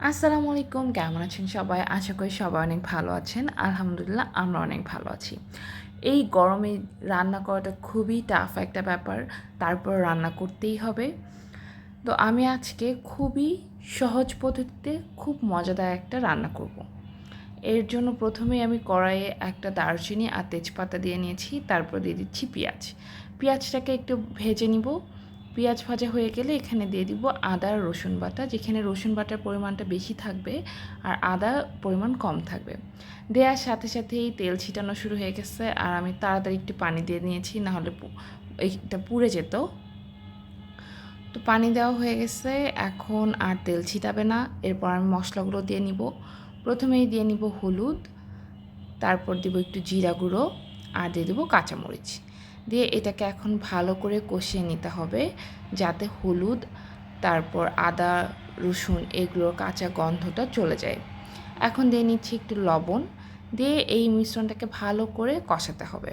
আসসালামু আলাইকুম কেমন আছেন সবাই? আশা করি সবাই অনেক ভালো আছেন। আলহামদুলিল্লাহ, আমরা অনেক ভালো আছি। এই গরমে রান্না করাটা খুবই টাফ একটা ব্যাপার। তারপর রান্না করতেই হবে। তো আমি আজকে খুবই সহজ পদ্ধতিতে খুব মজাদার একটা রান্না করব। এর জন্য প্রথমেই আমি কড়াইয়ে একটা দারচিনি আর তেজপাতা দিয়ে নিয়েছি। তারপর দিয়ে দিচ্ছি পেঁয়াজ। পেঁয়াজটাকে একটু ভেজে নিব। পেঁয়াজ ভাজা হয়ে গেলে এখানে দিয়ে দিব আদা আর রসুন বাটা, যেখানে রসুন বাটার পরিমাণটা বেশি থাকবে আর আদা পরিমাণ কম থাকবে। দেওয়ার সাথে সাথেই তেল ছিটানো শুরু হয়ে গেছে আর আমি তাড়াতাড়ি একটু পানি দিয়ে নিয়েছি, নাহলে এইটা পুড়ে যেত। তো পানি দেওয়া হয়ে গেছে, এখন আর তেল ছিটাবে না। এরপর আমি মশলাগুলো দিয়ে নিব। প্রথমেই দিয়ে নিব হলুদ, তারপর দিব একটু জিরা গুঁড়ো আর দিয়ে দেবো কাঁচামরিচ। দিয়ে এটাকে এখন ভালো করে কষিয়ে নিতে হবে যাতে হলুদ, তারপর আদা, রসুন এগুলোর কাঁচা গন্ধটা চলে যায়। এখন দিয়ে নিচ্ছি একটু লবণ দিয়ে এই মিশ্রণটাকে ভালো করে কষাতে হবে।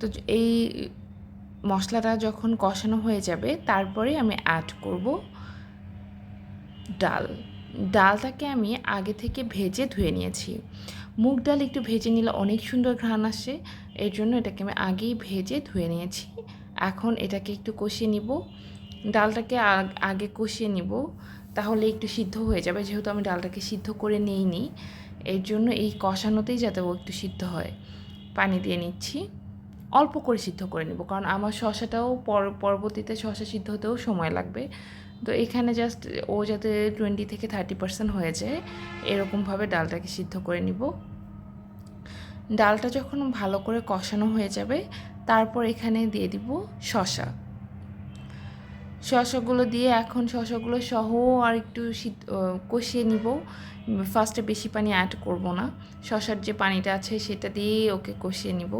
তো এই মশলাটা যখন কষানো হয়ে যাবে, তারপরে আমি অ্যাড করব ডাল। ডালটাকে আমি আগে থেকে ভেজে ধুয়ে নিয়েছি। মুগ ডাল একটু ভেজে নিলে অনেক সুন্দর ঘ্রাণ আসে, এর জন্য এটাকে আমি আগেই ভেজে ধুয়ে নিয়েছি। এখন এটাকে একটু কষিয়ে নিব। ডালটাকে আগে কষিয়ে নিব, তাহলে একটু সিদ্ধ হয়ে যাবে, যেহেতু আমি ডালটাকে সিদ্ধ করে নিইনি। এর জন্য এই কষানোতেই যাতে ও একটু সিদ্ধ হয়। পানি দিয়ে নিচ্ছি। অল্প করে সিদ্ধ করে নিব, কারণ আমার শশাটাও পরবর্তীতে শশা সিদ্ধ হতেও সময় লাগবে। তো এখানে জাস্ট ও যাতে টোয়েন্টি থেকে থার্টি পার্সেন্ট হয়ে যায়, এরকমভাবে ডালটাকে সিদ্ধ করে নিব। ডালটা যখন ভালো করে কষানো হয়ে যাবে, তারপর এখানে দিয়ে দিব শশা শশাগুলো দিয়ে এখন শশাগুলো সহ আর একটু সিদ্ধ কষিয়ে নিব। ফার্স্টে বেশি পানি অ্যাড করব না। শশার যে পানিটা আছে, সেটা দিয়ে ওকে কষিয়ে নিব।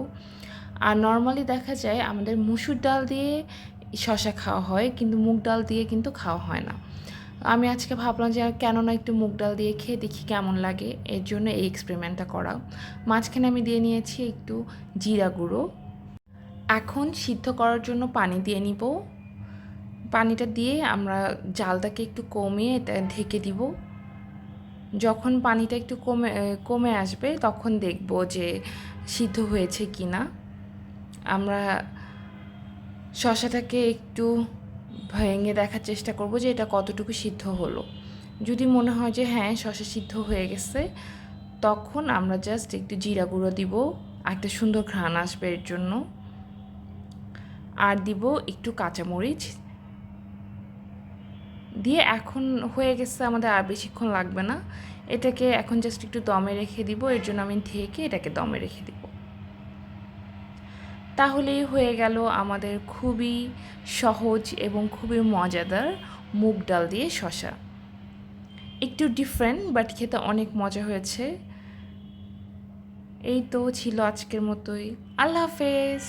আর নর্মালি দেখা যায় আমাদের মুসুর ডাল দিয়ে শশা খাওয়া হয়, কিন্তু মুগ ডাল দিয়ে কিন্তু খাওয়া হয় না। আমি আজকে ভাবলাম যে কেন না একটু মুগ ডাল দিয়ে খেয়ে দেখি কেমন লাগে, এর জন্য এই এক্সপেরিমেন্টটা করা। মাঝখানে আমি দিয়ে নিয়েছি একটু জিরা গুঁড়ো। এখন সিদ্ধ করার জন্য পানি দিয়ে নিব। পানিটা দিয়ে আমরা জালটাকে একটু কমিয়ে এটা ঢেকে দিব। যখন পানিটা একটু কমে কমে আসবে তখন দেখব যে সিদ্ধ হয়েছে কি না আমরা শশাটাকে একটু ভেঙে দেখার চেষ্টা করব যে এটা কতটুকু সিদ্ধ হলো। যদি মনে হয় যে হ্যাঁ শশা সিদ্ধ হয়ে গেছে, তখন আমরা জাস্ট একটু জিরা গুঁড়ো দিব একটা সুন্দর ঘ্রাণ আসবে এর জন্য। আর দিব একটু কাঁচামরিচ। দিয়ে এখন হয়ে গেছে আমাদের আর বেশিক্ষণ লাগবে না। এটাকে এখন জাস্ট একটু দমে রেখে দিব, এর জন্য আমি ঢেকে এটাকে দমে রেখে দিব। তাহলেই হয়ে গেল আমাদের খুবই সহজ এবং খুবই মজাদার মুগ ডাল দিয়ে শশা একটু ডিফারেন্ট বাট খেতে অনেক মজা হয়েছে। এই তো ছিল আজকের মতোই। আল্লাহ হাফেজ।